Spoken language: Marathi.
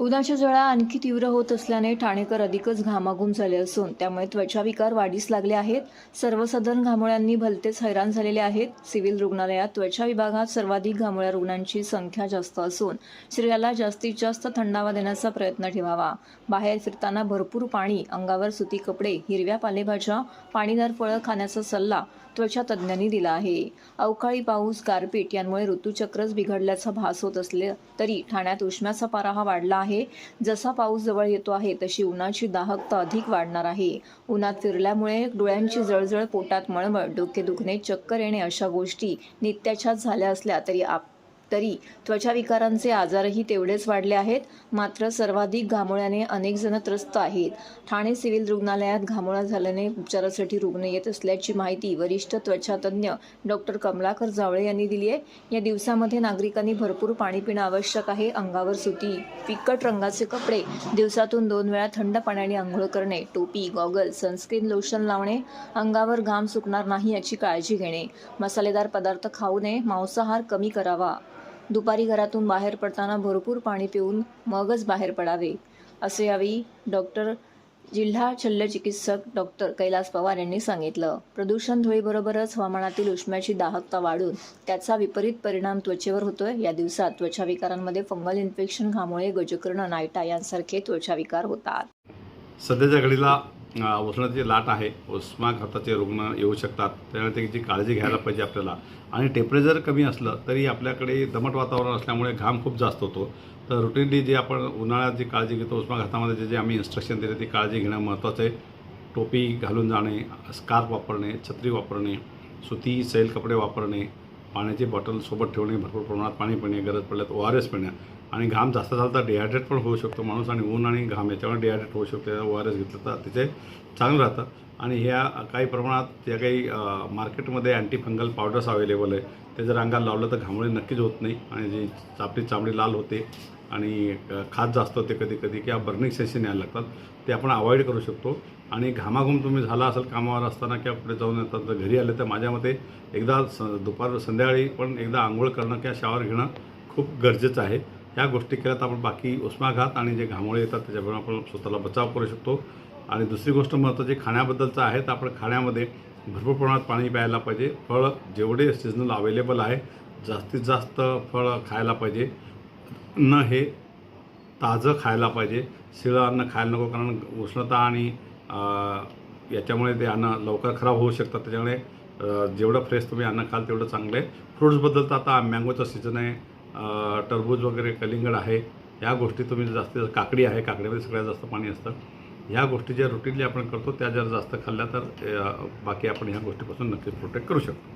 उन्हाच्या झळा आणखी तीव्र होत असल्याने ठाणेकर अधिकच घामाघूम झाले असून त्यामुळे त्वचा विकार वाढीस लागले आहेत. सर्वसाधारण घामोळ्यांनी भलतेच हैराण झालेले आहेत. सिव्हिल रुग्णालयात त्वचा विभागात सर्वाधिक घामोळ्या रुग्णांची संख्या जास्त असून शरीराला जास्तीत जास्त थंडावा देण्याचा प्रयत्न ठेवावा. बाहेर फिरताना भरपूर पाणी अंगावर सुती कपडे हिरव्या पालेभाज्या पाणीदार फळं खाण्याचा सल्ला त्वचा तज्ज्ञांनी दिला आहे. अवकाळी पाऊस गारपीट यांमुळे ऋतूचक्रच बिघडल्याचा भास होत असले तरी ठाण्यात उष्म्याचा पारा हा वाढला आहे. जसा पाऊस जवळ येतो आहे तशी उन्हाची दाहकता अधिक वाढणार आहे. उन्हात फिरल्यामुळे डोळ्यांची जळजळ पोटात मळमळ डोके दुखणे चक्कर येणे अशा गोष्टी नित्याच्याच झाल्या असल्या तरी आप तरी त्वचा विकारांचे आजारही तेवढेच वाढले आहेत. मात्र सर्वाधिक घामोळ्याने अनेक जण त्रस्त आहेत. ठाणे सिव्हिल रुग्णालयात घामोळा झाल्याने उपचारासाठी रुग्ण येत असल्याची माहिती वरिष्ठ त्वचातज्ञ डॉक्टर कमलाकर जावळे यांनी दिली आहे. या दिवसामध्ये नागरिकांनी भरपूर पाणी पिणं आवश्यक आहे. अंगावर सुती फिकट रंगाचे कपडे दिवसातून दोन वेळा थंड पाण्याने आंघोळ करणे टोपी गॉगल सनस्क्रीन लोशन लावणे अंगावर घाम सुकणार नाही याची काळजी घेणे मसालेदार पदार्थ खाऊ नये मांसाहार कमी करावा. दुपारी घरातून बाहेर पडताना भरपूर पाणी पिऊन मगच बाहेर पडावे असे यावेळी डॉक्टर जिल्हा शल्यचिकित्सक डॉक्टर कैलास पवार यांनी सांगितलं. प्रदूषण धुळीबरोबरच हवामानातील उष्म्याची दाहकता वाढून त्याचा विपरीत परिणाम त्वचेवर होतोय. या दिवसात त्वचा विकारांमध्ये फंगल इन्फेक्शन घामुळे गजकर्ण नायटा यांसारखे त्वचा विकार होतात. सध्याच्या घडीला उष्णतेची लाट आहे उष्माघाताचे रुग्ण येऊ शकतात त्यामुळे त्याची काळजी घ्यायला पाहिजे आपल्याला. आणि टेम्परेचर कमी असलं तरी आपल्याकडे दमट वातावरण असल्यामुळे घाम खूप जास्त होतो. तर रुटीनली जे आपण उन्हाळ्यात जी काळजी घेतो उष्माघातामध्ये जे जे आम्ही इन्स्ट्रक्शन दिले ती काळजी घेणं महत्त्वाचं आहे. टोपी घालून जाणे स्कार्फ वापरणे छत्री वापरणे सुती सैल कपडे वापरणे पाण्याची बॉटल सोबत ठेवणे भरपूर प्रमाणात पाणी पिणे गरज पडल्यात ओ आर एस पिणे आणि घाम जास्त झाला तर डिहायड्रेट पण होऊ शकतो माणूस आणि ऊन आणि घाम याच्यामुळे डिहायड्रेट होऊ शकतो. ओ आर एस घेतलं तर तिचे चांगलं राहतं. आणि ह्या काही प्रमाणात ज्या काही मार्केटमध्ये अँटी फंगल पावडर्स अवेलेबल आहे ते जर अंगाला लावलं तर घामोळे नक्कीच होत नाही. आणि जी चापडी चामडी लाल होते आणि खाज जास्त होते कधी कधी किंवा बर्निंग सेशन यायला लागतात ते आपण अवॉइड करू शकतो. आणि घामाघूम तुम्ही झाला असेल कामावर असताना किंवा पुढे जाऊन येतात तर घरी आले तर माझ्या मते एकदा स दुपार संध्याकाळी पण एकदा आंघोळ करणं किंवा शावर घेणं खूप गरजेचं आहे. ह्या गोष्टी केल्या तर आपण बाकी उष्माघात आणि जे घामोळे येतात त्याच्यामुळे आपण स्वतःला बचाव करू शकतो. आणि दुसरी गोष्ट महत्त्वाची खाण्याबद्दलचं आहे तर आपण खाण्यामध्ये भरपूर प्रमाणात पाणी प्यायला पाहिजे. फळं जेवढे सीझनल अवेलेबल आहे जास्तीत जास्त फळं खायला पाहिजे. अन्न हे ताजं खायला पाहिजे. शिळं अन्न खायला नको कारण उष्णता आणि याच्यामुळे ते अन्न लवकर खराब होऊ शकतात. त्याच्यामुळे जेवढं फ्रेश तुम्ही अन्न खाल तेवढं चांगलं आहे. फ्रुट्सबद्दल तर आता मँगोचं सीझन आहे. टरबूज वगैरे कलिंगड आहे ह्या गोष्टी तुम्ही जास्तीत जास्त काकडी आहे काकडीमध्ये सगळ्यात जास्त पाणी असतं. ह्या गोष्टी ज्या रुटीनली आपण करतो त्या जर जास्त खाल्ल्या तर बाकी आपण ह्या गोष्टीपासून नक्कीच प्रोटेक्ट करू शकतो.